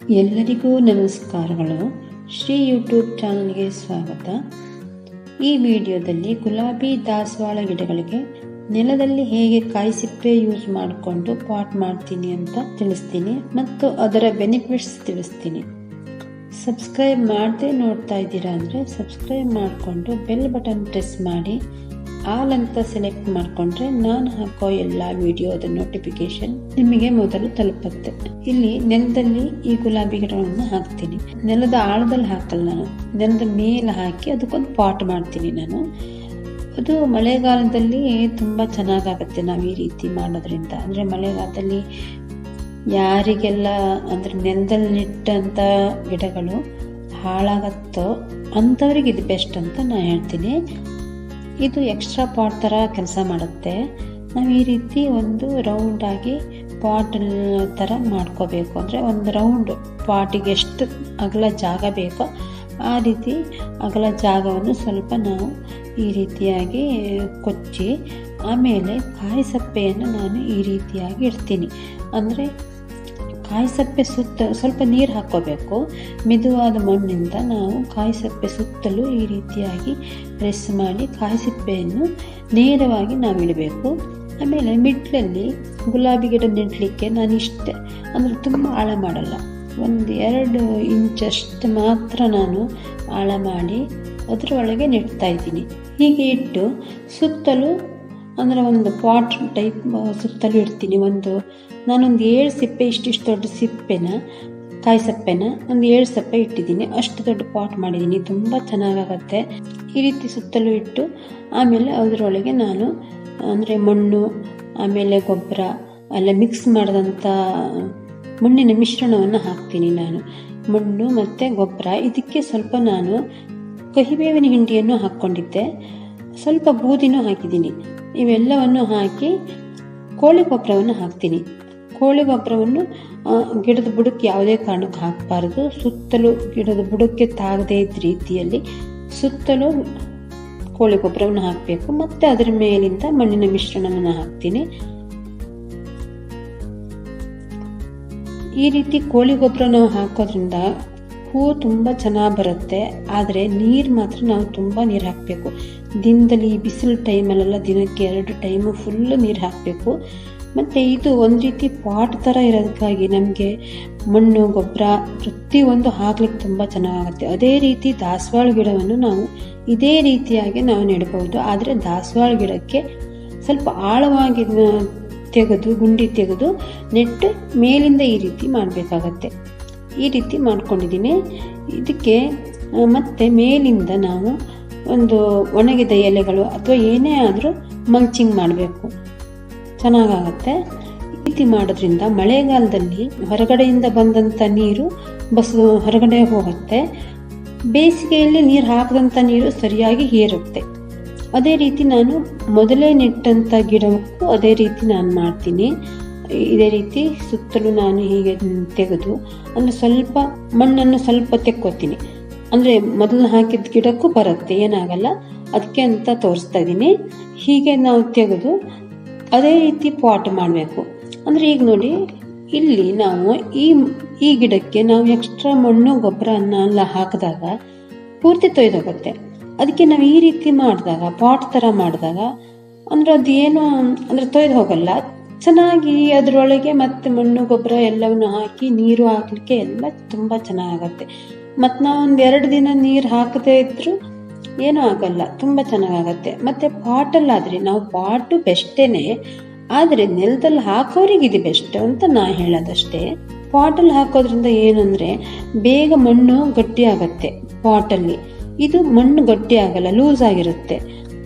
ಎಲ್ಲರಿಗೂ ನಮಸ್ಕಾರಗಳು. ಶ್ರೀ ಯೂಟ್ಯೂಬ್ ಚಾನಲ್ಗೆ ಸ್ವಾಗತ. ಈ ವಿಡಿಯೋದಲ್ಲಿ ಗುಲಾಬಿ ದಾಸವಾಳ ಗಿಡಗಳಿಗೆ ನೆಲದಲ್ಲಿ ಹೇಗೆ ಕಾಯಿ ಸಿಪ್ಪೆ ಯೂಸ್ ಮಾಡಿಕೊಂಡು ಪಾಟ್ ಮಾಡ್ತೀನಿ ಅಂತ ತಿಳಿಸ್ತೀನಿ ಮತ್ತು ಅದರ ಬೆನಿಫಿಟ್ಸ್ ತಿಳಿಸ್ತೀನಿ. ಸಬ್ಸ್ಕ್ರೈಬ್ ಮಾಡದೆ ನೋಡ್ತಾ ಇದ್ದೀರಾ ಅಂದರೆ ಸಬ್ಸ್ಕ್ರೈಬ್ ಮಾಡಿಕೊಂಡು ಬೆಲ್ ಬಟನ್ ಪ್ರೆಸ್ ಮಾಡಿ. ಆಲ್ ಅಂತ ಸೆಲೆಕ್ಟ್ ಮಾಡಿಕೊಂಡ್ರೆ ನಾನು ಹಾಕೋ ಎಲ್ಲ ವಿಡಿಯೋದ ನೋಟಿಫಿಕೇಶನ್ ನಿಮಗೆ ಮೊದಲು ತಲುಪುತ್ತೆ. ಇಲ್ಲಿ ನೆಲದಲ್ಲಿ ಈ ಗುಲಾಬಿ ಗಿಡವನ್ನು ಹಾಕ್ತೀನಿ. ನೆಲದ ಆಳದಲ್ಲಿ ಹಾಕಲ್ಲ ನಾನು. ನೆಲದ ಮೇಲೆ ಹಾಕಿ ಅದಕ್ಕೊಂದು ಪಾಟ್ ಮಾಡ್ತೀನಿ ನಾನು. ಅದು ಮಳೆಗಾಲದಲ್ಲಿ ತುಂಬ ಚೆನ್ನಾಗಾಗತ್ತೆ ನಾವು ಈ ರೀತಿ ಮಾಡೋದ್ರಿಂದ. ಅಂದರೆ ಮಳೆಗಾಲದಲ್ಲಿ ಯಾರಿಗೆಲ್ಲ ಅಂದರೆ ನೆಲದಲ್ಲಿ ನೆಟ್ಟಂಥ ಗಿಡಗಳು ಹಾಳಾಗತ್ತೋ ಅಂಥವ್ರಿಗೆ ಇದು ಬೆಸ್ಟ್ ಅಂತ ನಾನು ಹೇಳ್ತೀನಿ. ಇದು ಎಕ್ಸ್ಟ್ರಾ ಪಾಟ್ ಥರ ಕೆಲಸ ಮಾಡುತ್ತೆ. ನಾವು ಈ ರೀತಿ ಒಂದು ರೌಂಡಾಗಿ ಪಾಟ್ ಥರ ಮಾಡ್ಕೋಬೇಕು. ಅಂದರೆ ಒಂದು ರೌಂಡ್ ಪಾಟಿಗೆ ಎಷ್ಟು ಅಗಲ ಜಾಗ ಬೇಕೋ ಆ ರೀತಿ ಅಗಲ ಜಾಗವನ್ನು ಸ್ವಲ್ಪ ನಾವು ಈ ರೀತಿಯಾಗಿ ಕೊಚ್ಚಿ, ಆಮೇಲೆ ಕಾಯಿ ಸಪ್ಪೆಯನ್ನು ನಾನು ಈ ರೀತಿಯಾಗಿ ಇಡ್ತೀನಿ. ಅಂದರೆ ಕಾಯಿ ಸಪ್ಪೆ ಸುತ್ತ ಸ್ವಲ್ಪ ನೀರು ಹಾಕ್ಕೋಬೇಕು. ಮೆದುವಾದ ಮಣ್ಣಿಂದ ನಾವು ಕಾಯಿ ಸಪ್ಪೆ ಸುತ್ತಲೂ ಈ ರೀತಿಯಾಗಿ ಪ್ರೆಸ್ ಮಾಡಿ ಕಾಯಿ ಸಿಪ್ಪೆಯನ್ನು ನೇರವಾಗಿ ನಾವು ಇಡಬೇಕು ಆಮೇಲೆ ಮಿಡ್ಲಲ್ಲಿ ಗುಲಾಬಿ ಗಿಡ ನೆಡಲಿಕ್ಕೆ ನಾನು ಇಷ್ಟೆ ಅಂದರೆ ತುಂಬ ಆಳ ಮಾಡಲ್ಲ. ಒಂದು ಎರಡು ಇಂಚಷ್ಟು ಮಾತ್ರ ನಾನು ಆಳ ಮಾಡಿ ಅದರೊಳಗೆ ನೆಡ್ತಾ ಇದ್ದೀನಿ. ಹೀಗೆ ಇಟ್ಟು ಸುತ್ತಲೂ, ಅಂದರೆ ಒಂದು ಪಾಟ್ ಟೈಪ್, ಸುತ್ತಲೂ ಇಡ್ತೀನಿ. ಒಂದು ನಾನೊಂದು ಏಳು ಸಿಪ್ಪೆ, ಇಷ್ಟಿಷ್ಟು ದೊಡ್ಡ ಸಿಪ್ಪೆನ ಕಾಯಿ ಸಪ್ಪೆನ ಒಂದು ಏಳು ಸಪ್ಪೆ ಇಟ್ಟಿದ್ದೀನಿ. ಅಷ್ಟು ದೊಡ್ಡ ಪಾಟ್ ಮಾಡಿದ್ದೀನಿ. ತುಂಬ ಚೆನ್ನಾಗಾಗತ್ತೆ. ಈ ರೀತಿ ಸುತ್ತಲೂ ಇಟ್ಟು ಆಮೇಲೆ ಅದರೊಳಗೆ ನಾನು, ಅಂದರೆ ಮಣ್ಣು, ಆಮೇಲೆ ಗೊಬ್ಬರ, ಅಲ್ಲ ಮಿಕ್ಸ್ ಮಾಡಿದಂಥ ಮಣ್ಣಿನ ಮಿಶ್ರಣವನ್ನು ಹಾಕ್ತೀನಿ ನಾನು. ಮಣ್ಣು ಮತ್ತು ಗೊಬ್ಬರ. ಇದಕ್ಕೆ ಸ್ವಲ್ಪ ನಾನು ಕಹಿಬೇವಿನ ಹಿಂಡಿಯನ್ನು ಹಾಕ್ಕೊಂಡಿದ್ದೆ. ಸ್ವಲ್ಪ ಬೂದಿನೂ ಹಾಕಿದ್ದೀನಿ. ಇವೆಲ್ಲವನ್ನು ಹಾಕಿ ಕೋಳಿ ಗೊಬ್ಬರವನ್ನು ಹಾಕ್ತೀನಿ. ಕೋಳಿ ಗೊಬ್ಬರವನ್ನು ಗಿಡದ ಬುಡಕ್ಕೆ ಯಾವುದೇ ಕಾರಣಕ್ಕೆ ಹಾಕಬಾರ್ದು. ಸುತ್ತಲೂ ಗಿಡದ ಬುಡಕ್ಕೆ ತಾಗದೇ ಇದ್ದ ರೀತಿಯಲ್ಲಿ ಸುತ್ತಲೂ ಕೋಳಿ ಗೊಬ್ಬರವನ್ನು ಹಾಕಬೇಕು. ಮತ್ತೆ ಅದರ ಮೇಲಿಂದ ಮಣ್ಣಿನ ಮಿಶ್ರಣವನ್ನು ಹಾಕ್ತೀನಿ. ಈ ರೀತಿ ಕೋಳಿ ಗೊಬ್ಬರ ನಾವು ಹಾಕೋದ್ರಿಂದ ಹೂವು ತುಂಬ ಚೆನ್ನಾಗಿ ಬರುತ್ತೆ. ಆದರೆ ನೀರು ಮಾತ್ರ ನಾವು ತುಂಬ ನೀರು ಹಾಕಬೇಕು. ದಿನದಲ್ಲಿ ಬಿಸಿಲು ಟೈಮಲ್ಲೆಲ್ಲ ದಿನಕ್ಕೆ ಎರಡು ಟೈಮು ಫುಲ್ಲು ನೀರು ಹಾಕಬೇಕು. ಮತ್ತು ಇದು ಒಂದು ರೀತಿ ಪಾಟ್ ಥರ ಇರೋದಕ್ಕಾಗಿ ನಮಗೆ ಮಣ್ಣು, ಗೊಬ್ಬರ ಪ್ರತಿಯೊಂದು ಹಾಕ್ಲಿಕ್ಕೆ ತುಂಬ ಚೆನ್ನಾಗುತ್ತೆ ಅದೇ ರೀತಿ ದಾಸವಾಳ ಗಿಡವನ್ನು ನಾವು ಇದೇ ರೀತಿಯಾಗಿ ನಾವು ನೆಡ್ಬೋದು. ಆದರೆ ದಾಸವಾಳ ಗಿಡಕ್ಕೆ ಸ್ವಲ್ಪ ಆಳವಾಗಿ ತೆಗೆದು, ಗುಂಡಿ ತೆಗೆದು ನೆಟ್ಟು ಮೇಲಿಂದ ಈ ರೀತಿ ಮಾಡಬೇಕಾಗತ್ತೆ. ಈ ರೀತಿ ಮಾಡ್ಕೊಂಡಿದ್ದೀನಿ. ಇದಕ್ಕೆ ಮತ್ತೆ ಮೇಲಿಂದ ನಾವು ಒಂದು ಒಣಗಿದ ಎಲೆಗಳು ಅಥವಾ ಏನೇ ಆದರೂ ಮಂಚಿಂಗ್ ಮಾಡಬೇಕು. ಚೆನ್ನಾಗಾಗತ್ತೆ. ಈ ರೀತಿ ಮಾಡೋದ್ರಿಂದ ಮಳೆಗಾಲದಲ್ಲಿ ಹೊರಗಡೆಯಿಂದ ಬಂದಂಥ ನೀರು ಬಸ್, ಹೊರಗಡೆ ಹೋಗುತ್ತೆ. ಬೇಸಿಗೆಯಲ್ಲಿ ನೀರು ಹಾಕಿದಂಥ ನೀರು ಸರಿಯಾಗಿ ಹೇರುತ್ತೆ ಅದೇ ರೀತಿ ನಾನು ಮೊದಲೇ ನೆಟ್ಟಂಥ ಗಿಡಕ್ಕೂ ಅದೇ ರೀತಿ ನಾನು ಮಾಡ್ತೀನಿ. ಇದೇ ರೀತಿ ಸುತ್ತಲೂ ನಾನು ಹೀಗೆ ತೆಗೆದು, ಅಂದರೆ ಸ್ವಲ್ಪ ಮಣ್ಣನ್ನು ಸ್ವಲ್ಪ ತೆಕ್ಕೋತೀನಿ. ಅಂದರೆ ಮೊದಲು ಹಾಕಿದ ಗಿಡಕ್ಕೂ ಬರುತ್ತೆ, ಏನಾಗಲ್ಲ. ಅದಕ್ಕೆ ಅಂತ ತೋರಿಸ್ತಾ ಇದ್ದೀನಿ ಹೀಗೆ ನಾವು ತೆಗೆದು ಅದೇ ರೀತಿ ಪಾಟ್ ಮಾಡಬೇಕು. ಅಂದರೆ ಈಗ ನೋಡಿ, ಇಲ್ಲಿ ನಾವು ಈ ಈ ಗಿಡಕ್ಕೆ ನಾವು ಎಕ್ಸ್ಟ್ರಾ ಮಣ್ಣು ಗೊಬ್ಬರ ಅನ್ನ ಎಲ್ಲ ಹಾಕಿದಾಗ ಪೂರ್ತಿ ತೊಯ್ದೋಗುತ್ತೆ. ಅದಕ್ಕೆ ನಾವು ಈ ರೀತಿ ಮಾಡಿದಾಗ, ಪಾಟ್ ಥರ ಮಾಡಿದಾಗ ಅಂದರೆ ಅದೇನು ಅಂದರೆ ತೊಯ್ದು ಹೋಗಲ್ಲ. ಚೆನ್ನಾಗಿ ಅದರೊಳಗೆ ಮತ್ತೆ ಮಣ್ಣು ಗೊಬ್ಬರ ಎಲ್ಲವನ್ನು ಹಾಕಿ ನೀರು ಹಾಕಲಿಕ್ಕೆ ಎಲ್ಲ ತುಂಬ ಚೆನ್ನಾಗತ್ತೆ. ಮತ್ತು ನಾವು ಒಂದು ಎರಡು ದಿನ ನೀರು ಹಾಕದೇ ಇದ್ದರೂ ಏನೂ ಆಗಲ್ಲ, ತುಂಬ ಚೆನ್ನಾಗಾಗತ್ತೆ. ಮತ್ತು ಪಾಟಲ್ಲಾದರೆ ನಾವು ಪಾಟು ಬೆಸ್ಟೇನೆ ಆದರೆ ನೆಲದಲ್ಲಿ ಹಾಕೋರಿಗೆ ಇದು ಬೆಸ್ಟ್ ಅಂತ ನಾ ಹೇಳೋದಷ್ಟೇ. ಪಾಟಲ್ಲಿ ಹಾಕೋದ್ರಿಂದ ಏನಂದರೆ ಬೇಗ ಮಣ್ಣು ಗಟ್ಟಿ ಆಗತ್ತೆ ಪಾಟಲ್ಲಿ. ಇದು ಮಣ್ಣು ಗಟ್ಟಿ ಆಗಲ್ಲ, ಲೂಸ್ ಆಗಿರುತ್ತೆ.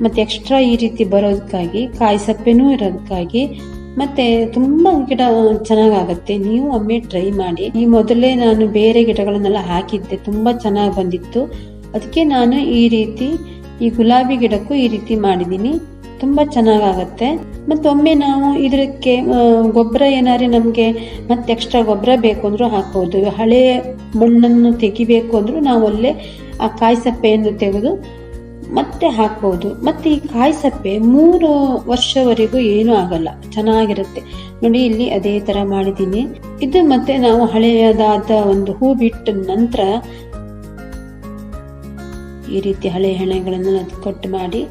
ಮತ್ತು ಎಕ್ಸ್ಟ್ರಾ ಈ ರೀತಿ ಬರೋದಕ್ಕಾಗಿ ಕಾಯಿ ಸಪ್ಪೆನೂ ಇರೋದಕ್ಕಾಗಿ ಮತ್ತೆ ತುಂಬ ಗಿಡ ಚೆನ್ನಾಗಾಗತ್ತೆ. ನೀವು ಒಮ್ಮೆ ಟ್ರೈ ಮಾಡಿ. ಈ ಮೊದಲೇ ನಾನು ಬೇರೆ ಗಿಡಗಳನ್ನೆಲ್ಲ ಹಾಕಿದ್ದೆ, ತುಂಬ ಚೆನ್ನಾಗಿ ಬಂದಿತ್ತು. ಅದಕ್ಕೆ ನಾನು ಈ ರೀತಿ ಈ ಗುಲಾಬಿ ಗಿಡಕ್ಕೂ ಈ ರೀತಿ ಮಾಡಿದ್ದೀನಿ. ತುಂಬ ಚೆನ್ನಾಗಾಗತ್ತೆ. ಮತ್ತೊಮ್ಮೆ ನಾವು ಇದಕ್ಕೆ ಗೊಬ್ಬರ ಏನಾದ್ರು ನಮಗೆ ಮತ್ತೆ ಎಕ್ಸ್ಟ್ರಾ ಗೊಬ್ಬರ ಬೇಕು ಅಂದರೂ ಹಾಕ್ಬೋದು. ಹಳೆ ಮಣ್ಣನ್ನು ತೆಗಿಬೇಕು ಅಂದರೂ ನಾವು ಅಲ್ಲೇ ಆ ಕಾಯಿ ಸಪ್ಪೆಯನ್ನು ತೆಗೆದು ಮತ್ತೆ ಹಾಕ್ಬೋದು. ಮತ್ತೆ ಈ ಕಾಯಿ ಸಪ್ಪೆ ಮೂರು ವರ್ಷವರೆಗೂ ಏನೂ ಆಗಲ್ಲ. ಚೆನ್ನಾಗಿರುತ್ತೆ. ನೋಡಿ, ಇಲ್ಲಿ ಅದೇ ತರ ಮಾಡಿದ್ದೀನಿ. ಇದು ಮತ್ತೆ ನಾವು ಹಳೆಯದಾದ ಒಂದು ಹೂ ಬಿಟ್ಟ ನಂತರ ಈ ರೀತಿ ಹಳೆ ಹೆಣೆಗಳನ್ನು ಕಟ್ ಮಾಡಿ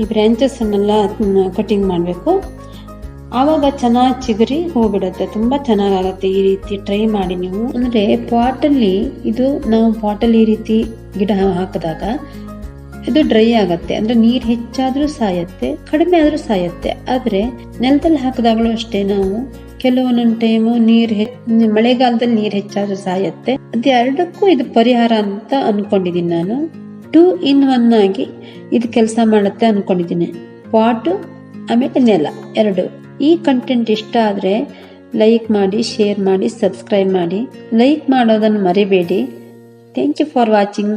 ಈ ಬ್ರಾಂಚಸ್ ಅನ್ನೆಲ್ಲ ಕಟಿಂಗ್ ಮಾಡಬೇಕು. ಆವಾಗ ಚೆನ್ನಾಗಿ ಚಿಗುರಿ ಹೋಗ್ಬಿಡುತ್ತೆ ಬಿಡುತ್ತೆ ತುಂಬಾ ಚೆನ್ನಾಗಾಗತ್ತೆ ಈ ರೀತಿ ಟ್ರೈ ಮಾಡಿ ನೀವು. ಅಂದ್ರೆ ಪಾಟಲ್ಲಿ ಇದು ನಾವು ಪಾಟಲ್ಲಿ ಈ ರೀತಿ ಗಿಡ ಹಾಕಿದಾಗ ಇದು ಡ್ರೈ ಆಗತ್ತೆ. ಅಂದ್ರೆ ನೀರು ಹೆಚ್ಚಾದ್ರೂ ಸಾಯತ್ತೆ, ಕಡಿಮೆ ಆದ್ರೂ ಸಾಯತ್ತೆ. ಆದ್ರೆ ನೆಲದಲ್ಲಿ ಹಾಕಿದಾಗಲೂ ಅಷ್ಟೇ ನಾವು ಕೆಲವೊಂದೊಂದು ಟೈಮು ನೀರು ಮಳೆಗಾಲದಲ್ಲಿ ನೀರು ಹೆಚ್ಚಾದ್ರೂ ಸಾಯತ್ತೆ. ಅದೆರಡಕ್ಕೂ ಇದು ಪರಿಹಾರ ಅಂತ ಅನ್ಕೊಂಡಿದೀನಿ ನಾನು. ಟೂ ಇನ್ ಒನ್ ಆಗಿ ಇದು ಕೆಲಸ ಮಾಡುತ್ತೆ ಅನ್ಕೊಂಡಿದ್ದೀನಿ. ಪಾಟು ಆಮೇಲೆ ನೆಲ, ಎರಡು. ಈ ಕಂಟೆಂಟ್ ಇಷ್ಟ ಆದರೆ ಲೈಕ್ ಮಾಡಿ ಶೇರ್ ಮಾಡಿ ಸಬ್ಸ್ಕ್ರೈಬ್ ಮಾಡಿ. ಲೈಕ್ ಮಾಡೋದನ್ನು ಮರಿಬೇಡಿ. Thank you for watching